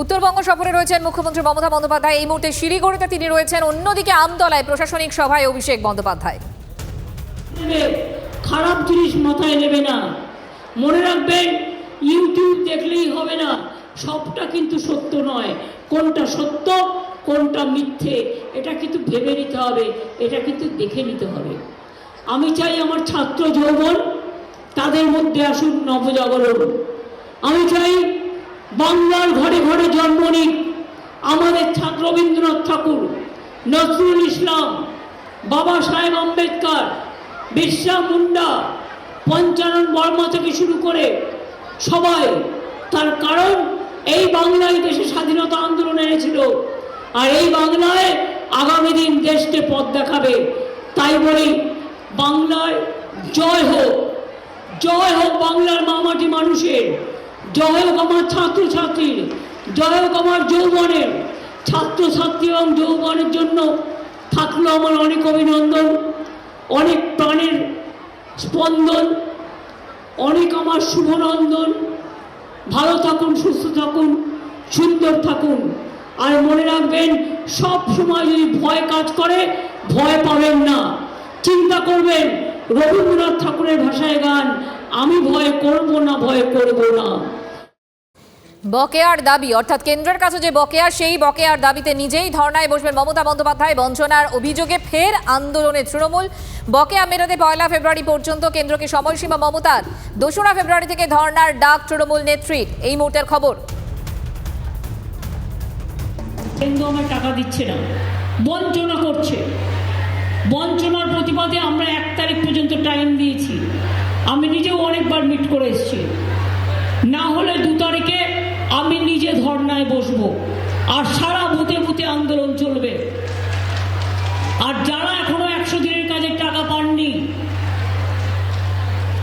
উত্তরবঙ্গ সফরে রয়েছেন মুখ্যমন্ত্রী মমতা বন্দ্যোপাধ্যায়। এই মুহূর্তে শিলিগুড়িতে তিনি রয়েছেন। অন্যদিকে আমতলায় প্রশাসনিক সভায় অভিষেক বন্দ্যোপাধ্যায়। খারাপ জিনিস মাথায় নেবে না। মনে রাখবেন ইউটিউব দেখলেই হবে না। সবটা কিন্তু সত্য নয়। কোনটা সত্য, কোনটা মিথ্যে, এটা কিন্তু ভেবে নিতে হবে। এটা কিন্তু দেখে নিতে হবে। আমি চাই আমার ছাত্র যৌবন তাদের মধ্যে আসুন নবজাগরণ। আমি চাই বাংলার ঘরে ঘরে জন্ম নিক। আমাদের ছাত্র রবীন্দ্রনাথ ঠাকুর, নজরুল ইসলাম, বাবা সাহেব আম্বেদকর, বিরসা মুন্ডা, পঞ্চানন বর্মা থেকে শুরু করে সবাই তার কারণ এই বাংলায় দেশে স্বাধীনতা আন্দোলন এনেছিল। আর এই বাংলায় আগামী দিন দেশকে পথ দেখাবে। তাই বলি, বাংলায় জয় হোক। জয় হোক বাংলার মামাটি মানুষের। জয় হোক আমার ছাত্রছাত্রীর জয় হোক আমার যৌবনের ছাত্রছাত্রী এবং যৌবনের জন্য থাকল আমার অনেক অভিনন্দন, অনেক প্রাণের স্পন্দন, অনেক আমার শুভনন্দন। ভালো থাকুন, সুস্থ থাকুন, সুন্দর থাকুন। আর মনে রাখবেন, সব সময় যদি ভয় কাজ করে, ভয় পাবেন না। চিন্তা করবেন, রবীন্দ্রনাথ ঠাকুরের ভাষায় গান, আমি ভয় করব না, ভয় করব না। বকেয়ার দাবি, অর্থাৎ কেন্দ্রের কাছে যে বকেয়া, সেই বকেয়ার দাবিতে নিজেই ধর্নায় বসবেন মমতা বন্দ্যোপাধ্যায়। বঞ্চনার অভিযোগে ফের আন্দোলনে তৃণমূল। বকেয়া মেটাতে পয়লা ফেব্রুয়ারি পর্যন্ত কেন্দ্রকে সময়সীমা মমতার। দোসরা ফেব্রুয়ারি থেকে ধর্নার ডাক তৃণমূল নেত্রীর এই মুহূর্তের খবর। কেন্দ্র আমার টাকা দিচ্ছে না। বঞ্চনা করছে। বঞ্চনার প্রতিবাদে আমরা এক তারিখ পর্যন্ত টাইম দিয়েছি। আমি নিজেও অনেকবার মিট করে এসেছি। না হলে দু তারিখে আমি নিজে ধর্নায় বসবো। আর সারা বুথে বুথে আন্দোলন চলবে। আর যারা এখনও একশো দিনের কাজে টাকা পাননি,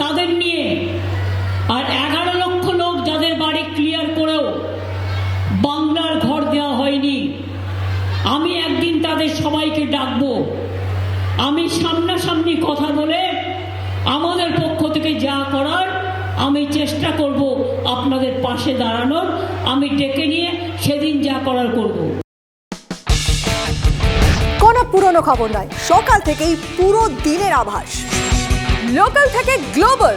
তাদের নিয়ে আর এগারো লক্ষ লোক যাদের বাড়ি ক্লিয়ার করেও বাংলার ঘর দেওয়া হয়নি, আমি একদিন তাদের সবাইকে ডাকবো। আমি সামনাসামনি কথা বলে আমাদের পক্ষ থেকে যা করার আমি চেষ্টা করব। আপনাদের পাশে দাঁড়ানোর আমি ডেকে নিয়ে সেদিন যা করার করব। কোনো পুরনো খবর নয়, সকাল থেকেই পুরো দিনের আভাস। লোকাল থেকে গ্লোবাল।